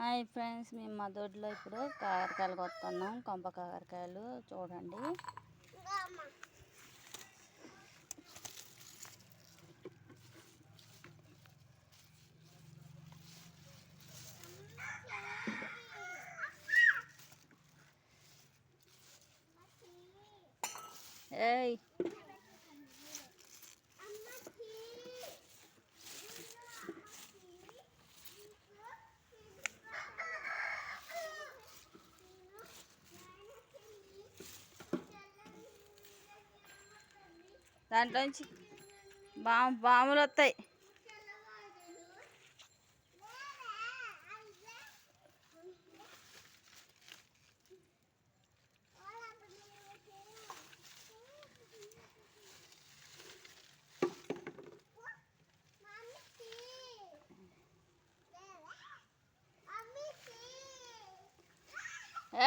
Hi friends మేము మా దొడ్లో ఇప్పుడు కాకరకాయలు కొత్తున్నాం. కొంప కాకరకాయలు చూడండి. ఏయ్ దాంట్లో నుంచి బాము బాములు వస్తాయి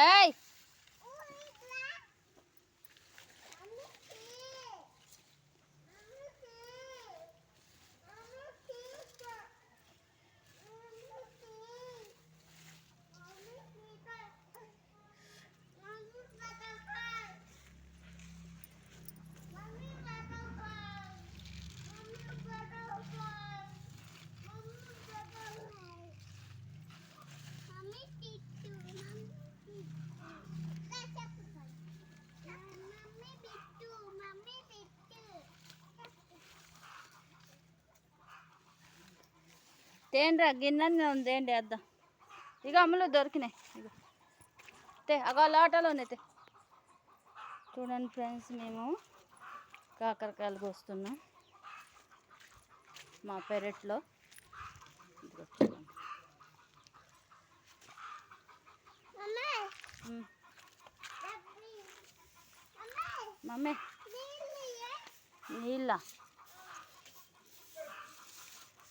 ఏయ్ తేండ్రా గిన్నె ఉందేంటి వేద్దాం. ఇక అమ్ములు దొరికినాయి. ఇక తే అగో లోటలోనే తే. చూడండి ఫ్రెండ్స్ మేము కాకరకాయలు కోస్తున్నాం. మా పెరట్లో. మమ్మీ. నీళ్ళ.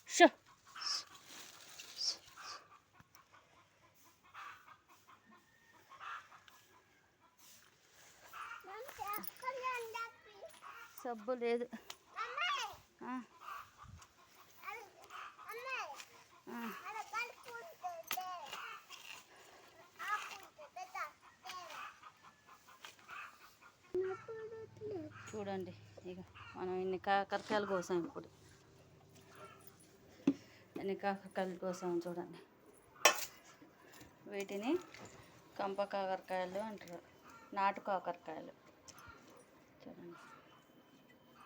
షో. సబ్బు లేదు. చూడండి ఇక మనం ఇన్ని కాకరకాయలు కోసాం ఇప్పుడు. ఎన్ని కాకరకాయలు కోసాం చూడండి. వీటిని కంప కాకరకాయలు అంటారు. నాటు కాకరకాయలు. చూడండి.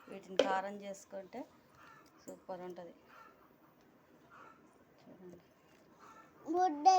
వీటిని కారం చేసుకుంటే సూపర్ ఉంటుంది. చూడండి.